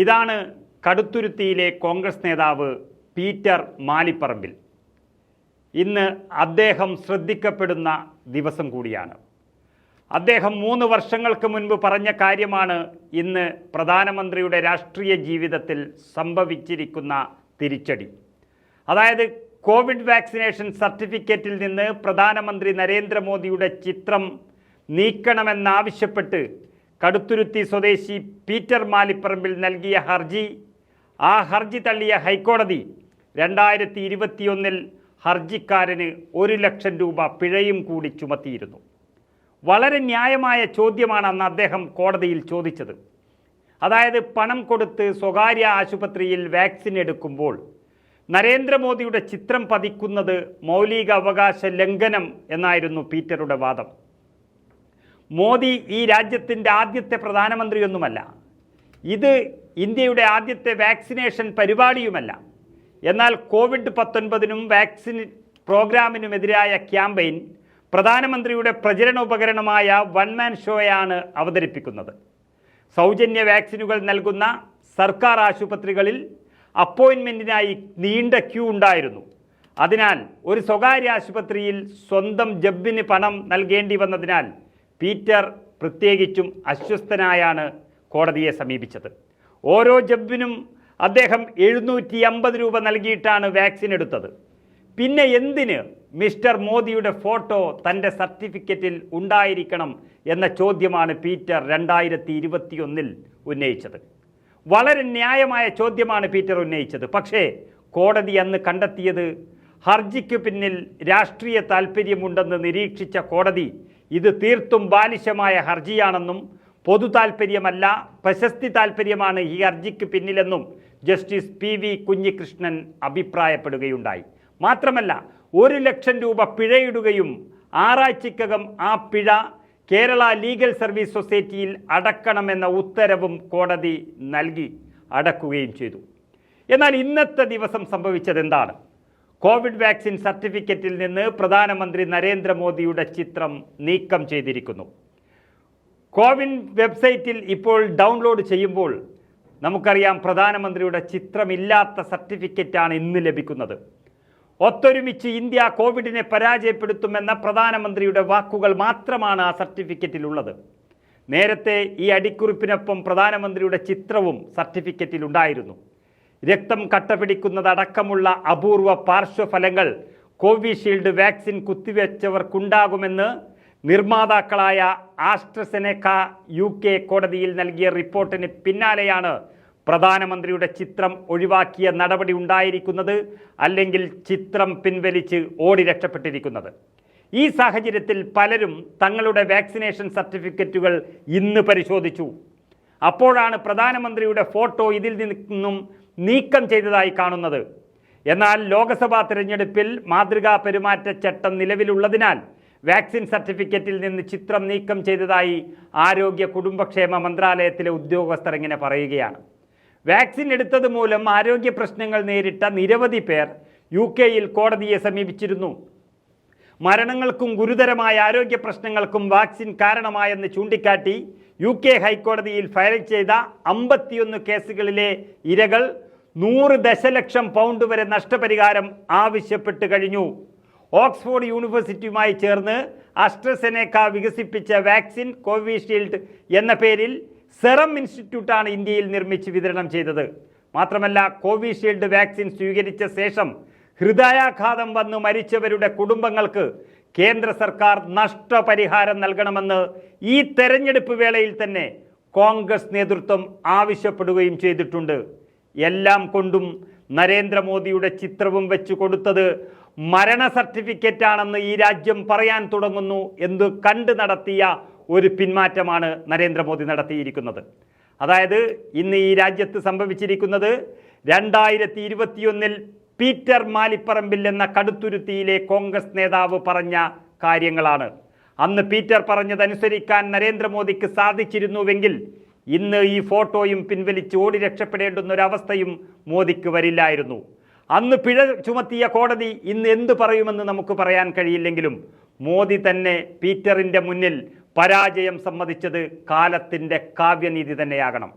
ഇതാണ് കടുത്തുരുത്തിയിലെ കോൺഗ്രസ് നേതാവ് പീറ്റർ മാലിപ്പറമ്പിൽ. ഇന്ന് അദ്ദേഹം ശ്രദ്ധിക്കപ്പെടുന്ന ദിവസം കൂടിയാണ്. അദ്ദേഹം മൂന്ന് വർഷങ്ങൾക്ക് മുൻപ് പറഞ്ഞ കാര്യമാണ് ഇന്ന് പ്രധാനമന്ത്രിയുടെ രാഷ്ട്രീയ ജീവിതത്തിൽ സംഭവിച്ചിരിക്കുന്ന തിരിച്ചടി. അതായത് കോവിഡ് വാക്സിനേഷൻ സർട്ടിഫിക്കറ്റിൽ നിന്ന് പ്രധാനമന്ത്രി നരേന്ദ്രമോദിയുടെ ചിത്രം നീക്കണമെന്നാവശ്യപ്പെട്ട് കടുത്തുരുത്തി സ്വദേശി പീറ്റർ മാലിപ്പറമ്പിൽ നൽകിയ ഹർജി. ആ ഹർജി തള്ളിയ ഹൈക്കോടതി രണ്ടായിരത്തി ഇരുപത്തിയൊന്നിൽ ഹർജിക്കാരന് ഒരു ലക്ഷം രൂപ പിഴയും കൂടി ചുമത്തിയിരുന്നു. വളരെ ന്യായമായ ചോദ്യമാണ് അന്ന് അദ്ദേഹം കോടതിയിൽ ചോദിച്ചത്. അതായത് പണം കൊടുത്ത് സ്വകാര്യ ആശുപത്രിയിൽ വാക്സിൻ എടുക്കുമ്പോൾ നരേന്ദ്രമോദിയുടെ ചിത്രം പതിക്കുന്നത് മൗലിക അവകാശ ലംഘനം എന്നായിരുന്നു പീറ്ററുടെ വാദം. മോദി ഈ രാജ്യത്തിന്റെ ആദ്യത്തെ പ്രധാനമന്ത്രിയൊന്നുമല്ല. ഇത് ഇന്ത്യയുടെ ആദ്യത്തെ വാക്സിനേഷൻ പരിപാടിയുമല്ല. എന്നാൽ കോവിഡ് പത്തൊൻപതിനും വാക്സിൻ പ്രോഗ്രാമിനുമെതിരായ ക്യാമ്പയിൻ പ്രധാനമന്ത്രിയുടെ പ്രചരണോപകരണമായ വൺ മാൻ ഷോയാണ് അവതരിപ്പിക്കുന്നത്. സൗജന്യ വാക്സിനുകൾ നൽകുന്ന സർക്കാർ ആശുപത്രികളിൽ അപ്പോയിൻമെന്റിനായി നീണ്ട ക്യൂ ഉണ്ടായിരുന്നു. അതിനാൽ ഒരു സ്വകാര്യ ആശുപത്രിയിൽ സ്വന്തം ജബിന് പണം നൽകേണ്ടി വന്നതിനാൽ പീറ്റർ പ്രത്യേകിച്ചും അസ്വസ്ഥനായാണ് കോടതിയെ സമീപിച്ചത്. ഓരോ ജബ്ബിനും അദ്ദേഹം എഴുന്നൂറ്റി അമ്പത് രൂപ നൽകിയിട്ടാണ് വാക്സിൻ എടുത്തത്. പിന്നെ എന്തിന് മിസ്റ്റർ മോദിയുടെ ഫോട്ടോ തന്റെ സർട്ടിഫിക്കറ്റിൽ ഉണ്ടായിരിക്കണം എന്ന ചോദ്യമാണ് പീറ്റർ രണ്ടായിരത്തി ഇരുപത്തിയൊന്നിൽ ഉന്നയിച്ചത്. വളരെ ന്യായമായ ചോദ്യമാണ് പീറ്റർ ഉന്നയിച്ചത്. പക്ഷേ കോടതി അന്ന് കണ്ടെത്തിയത് ഹർജിക്ക് പിന്നിൽ രാഷ്ട്രീയ താൽപ്പര്യമുണ്ടെന്ന് നിരീക്ഷിച്ച കോടതി ഇത് തീർത്തും ബാലിശമായ ഹർജിയാണെന്നും പൊതു താൽപ്പര്യമല്ല പ്രശസ്തി താൽപ്പര്യമാണ് ഈ ഹർജിക്ക് പിന്നിലെന്നും ജസ്റ്റിസ് പി വി കുഞ്ഞികൃഷ്ണൻ അഭിപ്രായപ്പെടുകയുണ്ടായി. മാത്രമല്ല ഒരു ലക്ഷം രൂപ പിഴയിടുകയും ആറാഴ്ചക്കകം ആ പിഴ കേരള ലീഗൽ സർവീസ് സൊസൈറ്റിയിൽ അടക്കണമെന്ന ഉത്തരവും കോടതി നൽകി അടക്കുകയും ചെയ്തു. എന്നാൽ ഇന്നത്തെ ദിവസം സംഭവിച്ചത് എന്താണ് കോവിഡ് വാക്സിൻ സർട്ടിഫിക്കറ്റിൽ നിന്ന് പ്രധാനമന്ത്രി നരേന്ദ്രമോദിയുടെ ചിത്രം നീക്കം ചെയ്തിരിക്കുന്നു. കോവിൻ വെബ്സൈറ്റിൽ ഇപ്പോൾ ഡൗൺലോഡ് ചെയ്യുമ്പോൾ നമുക്കറിയാം പ്രധാനമന്ത്രിയുടെ ചിത്രമില്ലാത്ത സർട്ടിഫിക്കറ്റാണ് ഇന്ന് ലഭിക്കുന്നത്. ഒത്തൊരുമിച്ച് ഇന്ത്യ കോവിഡിനെ പരാജയപ്പെടുത്തുമെന്ന പ്രധാനമന്ത്രിയുടെ വാക്കുകൾ മാത്രമാണ് ആ സർട്ടിഫിക്കറ്റിലുള്ളത്. നേരത്തെ ഈ അടിക്കുറിപ്പിനൊപ്പം പ്രധാനമന്ത്രിയുടെ ചിത്രവും സർട്ടിഫിക്കറ്റിൽ ഉണ്ടായിരുന്നു രക്തം കട്ടപിടിക്കുന്നതടക്കമുള്ള അപൂർവ പാർശ്വഫലങ്ങൾ കോവിഷീൽഡ് വാക്സിൻ കുത്തിവെച്ചവർക്കുണ്ടാകുമെന്ന് നിർമ്മാതാക്കളായ ആസ്ട്രസെനെക്ക യു കെ കോടതിയിൽ നൽകിയ റിപ്പോർട്ടിന് പിന്നാലെയാണ് പ്രധാനമന്ത്രിയുടെ ചിത്രം ഒഴിവാക്കിയ നടപടി ഉണ്ടായിരിക്കുന്നത് അല്ലെങ്കിൽ ചിത്രം പിൻവലിച്ച് ഓടി രക്ഷപ്പെട്ടിരിക്കുന്നത്. ഈ സാഹചര്യത്തിൽ പലരും തങ്ങളുടെ വാക്സിനേഷൻ സർട്ടിഫിക്കറ്റുകൾ ഇന്ന് പരിശോധിച്ചു. അപ്പോഴാണ് പ്രധാനമന്ത്രിയുടെ ഫോട്ടോ ഇതിൽ നിന്നും നീക്കം ചെയ്തതായി കാണുന്നത്. എന്നാൽ ലോക്സഭാ തിരഞ്ഞെടുപ്പിൽ മാതൃകാ പെരുമാറ്റച്ചട്ടം നിലവിലുള്ളതിനാൽ വാക്സിൻ സർട്ടിഫിക്കറ്റിൽ നിന്ന് ചിത്രം നീക്കം ചെയ്തതായി ആരോഗ്യ കുടുംബക്ഷേമ മന്ത്രാലയത്തിലെ ഉദ്യോഗസ്ഥർ ഇങ്ങനെ പറയുകയാണ്. വാക്സിൻ എടുത്തത് മൂലം ആരോഗ്യ പ്രശ്നങ്ങൾ നേരിട്ട നിരവധി പേർ യു കെയിൽ കോടതിയെ സമീപിച്ചിരുന്നു. മരണങ്ങൾക്കും ഗുരുതരമായ ആരോഗ്യ പ്രശ്നങ്ങൾക്കും വാക്സിൻ കാരണമായെന്ന് ചൂണ്ടിക്കാട്ടി യു കെ ഹൈക്കോടതിയിൽ ഫയൽ ചെയ്ത അമ്പത്തിയൊന്ന് കേസുകളിലെ ഇരകൾ നൂറ് ദശലക്ഷം പൗണ്ട് വരെ നഷ്ടപരിഹാരം ആവശ്യപ്പെട്ട് കഴിഞ്ഞു. ഓക്സ്ഫോർഡ് യൂണിവേഴ്സിറ്റിയുമായി ചേർന്ന് അസ്ട്രസെനേക്ക വികസിപ്പിച്ച വാക്സിൻ കോവിഷീൽഡ് എന്ന പേരിൽ സെറം ഇൻസ്റ്റിറ്റ്യൂട്ടാണ് ഇന്ത്യയിൽ നിർമ്മിച്ച് വിതരണം ചെയ്തത്. മാത്രമല്ല കോവിഷീൽഡ് വാക്സിൻ സ്വീകരിച്ച ശേഷം ഹൃദയാഘാതം വന്ന് മരിച്ചവരുടെ കുടുംബങ്ങൾക്ക് കേന്ദ്ര സർക്കാർ നഷ്ടപരിഹാരം നൽകണമെന്ന് ഈ തെരഞ്ഞെടുപ്പ് വേളയിൽ തന്നെ കോൺഗ്രസ് നേതൃത്വം ആവശ്യപ്പെടുകയും ചെയ്തിട്ടുണ്ട്. എല്ലാം കൊണ്ടും നരേന്ദ്രമോദിയുടെ ചിത്രവും വെച്ചു കൊടുത്തത് മരണ സർട്ടിഫിക്കറ്റ് ആണെന്ന് ഈ രാജ്യം പറയാൻ തുടങ്ങുന്നു എന്ന് കണ്ടു നടത്തിയ ഒരു പിന്മാറ്റമാണ് നരേന്ദ്രമോദി നടത്തിയിരിക്കുന്നത്. അതായത് ഇന്ന് ഈ രാജ്യത്ത് സംഭവിച്ചിരിക്കുന്നത് രണ്ടായിരത്തി ഇരുപത്തിയൊന്നിൽ പീറ്റർ മാലിപ്പറമ്പിൽ എന്ന കടുത്തുരുത്തിയിലെ കോൺഗ്രസ് നേതാവ് പറഞ്ഞ കാര്യങ്ങളാണ്. അന്ന് പീറ്റർ പറഞ്ഞതനുസരിക്കാൻ നരേന്ദ്രമോദിക്ക് സാധിച്ചിരുന്നുവെങ്കിൽ ഇന്ന് ഈ ഫോട്ടോയും പിൻവലിച്ച് ഓടി രക്ഷപ്പെടേണ്ടുന്ന ഒരവസ്ഥയും മോദിക്ക് വരില്ലായിരുന്നു. അന്ന് പിഴ ചുമത്തിയ കോടതി ഇന്ന് എന്തു പറയുമെന്ന് നമുക്ക് പറയാൻ കഴിയില്ലെങ്കിലും മോദി തന്നെ പീറ്ററിന്റെ മുന്നിൽ പരാജയം സമ്മതിച്ചത് കാലത്തിന്റെ കാവ്യനീതി തന്നെയാകണം.